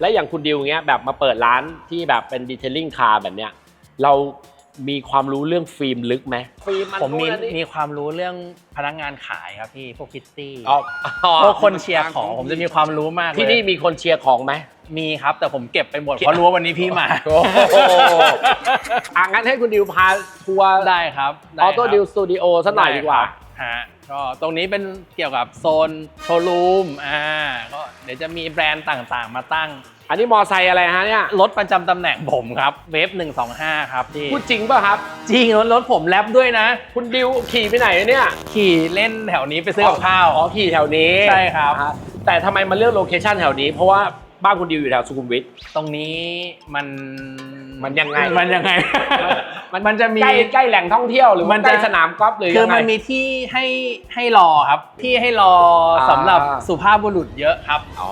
และอย่างคุณดิวเงี้ยแบบมาเปิดร้านที่แบบเป็นดีเทลลิ่งคาร์แบบเนี้ยเรามีความรู้เรื่องฟิล์มลึกไหมฟิล์มนผมมีนู่นนั่นนี่มีความรู้เรื่องพนักงานขายครับพี่พวกพิตตี้อ๋ออ๋อพวกคนเชียร์ของผมจะมีความรู้มากเลยที่นี่มีคนเชียร์ของไหมมีครับ แต่ผมเก็บไปหมดเพราะรู้ว่าวันนี้พี่มาโอ้โหอะงั้นให้คุณดิวพาทัวร์ได้ครับออโต้ดิวสตูดิโอสักหน่อยดีกว่าฮะก็ตรงนี้เป็นเกี่ยวกับโซนโชว์รูมอ่าก็เดี๋ยวจะมีแบรนด์ต่างๆ มาตั้ง อันนี้มอไซค์อะไรฮะเนี่ยรถประจำตำแหน่งผมครับ เวฟ125 ครับที่พูดจริงป่ะครับ จริงรถรถผมแรปด้วยนะ คุณดิวขี่ไปไหนเนี่ยขี่เล่นแถวนี้ไปซื้อกับข้าว อ๋อขี่แถวนี้ใช่ครับ อ่าแต่ทำไมมาเลือกโลเคชันแถวนี้ เพราะว่าบ้านคุณดิวอยู่แถวสุขุมวิท ตรงนี้มันมันยังไง มันยังไง มันจะมีใกล้ใกล้แหล่งท่องเที่ยวหรือมัมันนใกจะล้สนามกอล์ฟหรือคือยังไงมันมีที่ให้ให้รอครับ ที่ให้รออาสำหรับสุภาพบุรุษเยอะครับอ๋อ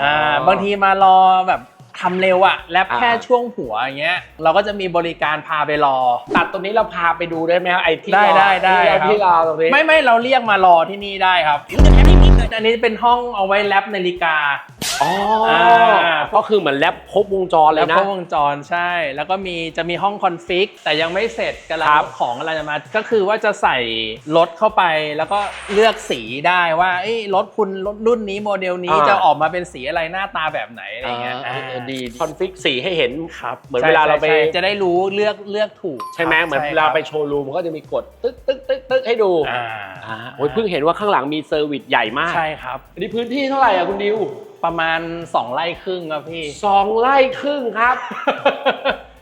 อ่าบางทีมารอแบบทำเร็วอะแลบอ่าแค่ช่วงหัวอย่างเงี้ย เราก็จะมีบริการพาไปรอ ตัดตรงนี้เราพาไปดูได้ไหมครับไอ้ที่ได้รอได้ได้ที่ครับที่รอตรงนี้ไม่ไม่เราเรียกมารอที่นี่ได้ครับอันนี้เป็นห้องเอาไว้แลบนาฬิกาอ๋ออา ก็คือเหมือนแรปครบวงจรเลแล้ยวนะก็วงจรใช่ แล้วก็มีจะมีห้องคอนฟิก แต่ยังไม่เสร็จกำลังครับ ของอะไรจะมา ก็คือว่าจะใส่รถเข้าไปแล้วก็เลือกสีได้ว่าเอ้ยรถคุณรถรุ่นนี้โมเดลนี้อ่าจะออกมาเป็นสีอะไรหน้าตาแบบไหนอะไรเงี้ยอ่าอ่าเออดีคอนฟิกสีให้เห็น ครับเหมือนเวลาเราไป ใช่ใช่จะได้รู้เลือกเลือกถูกใช่ไหมครับเหมือนใช่เวลาครับไปโชว์รูมมันก็จะมีกดตึ๊กตึ๊กตึ๊กตึ๊กให้ดูอ่าอ่าโอ้ยเพิ่งเห็นว่าข้างหลังมีเซอร์วิสใหญ่มาก ใช่ครับ อันนี้พื้นที่เท่าไหร่อะคุณดิว ประมาณ 2 ไร่ครึ่งครับพี่ สองไร่ครึ่งครับ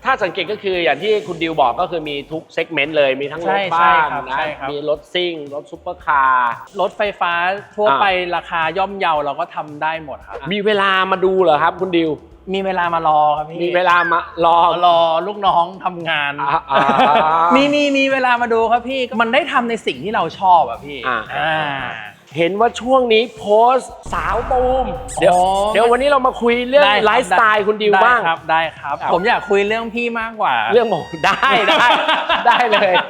ถ้าสังเกตก็คืออย่างที่คุณดิวบอกก็คือมีทุกเซกเมนต์เลยมีทั้งรใช่ถบ้านใช่ครับนะใช่ครับ มีรถซิ่ง รถซุปเปอร์คาร์ รถไฟฟ้าทั่วอ่า ไปราคาย่อมเยาเราก็ทำได้หมดครับ มีเวลามาดูเหรอครับ คุณดิว มีเวลามารอครับพี่มีเวลามารอ รอลูกน้องทำงานอ่าอ่ามีมีมีเวลามาดูครับพี่ มันได้ทำในสิ่งที่เราชอบอะพี่อ่า อ่า เห็นว่าช่วงนี้โพสต์สาวตูม เดี๋ยวอ๋อเดี๋ยววันนี้เรามาคุยเรื่องได้ครับไลฟ์สไตล์คุณดิวได้บ้างครับได้ครับครับ ผมอยากคุยเรื่องพี่มากกว่า เรื่องหมอได้ได้ ได้เลย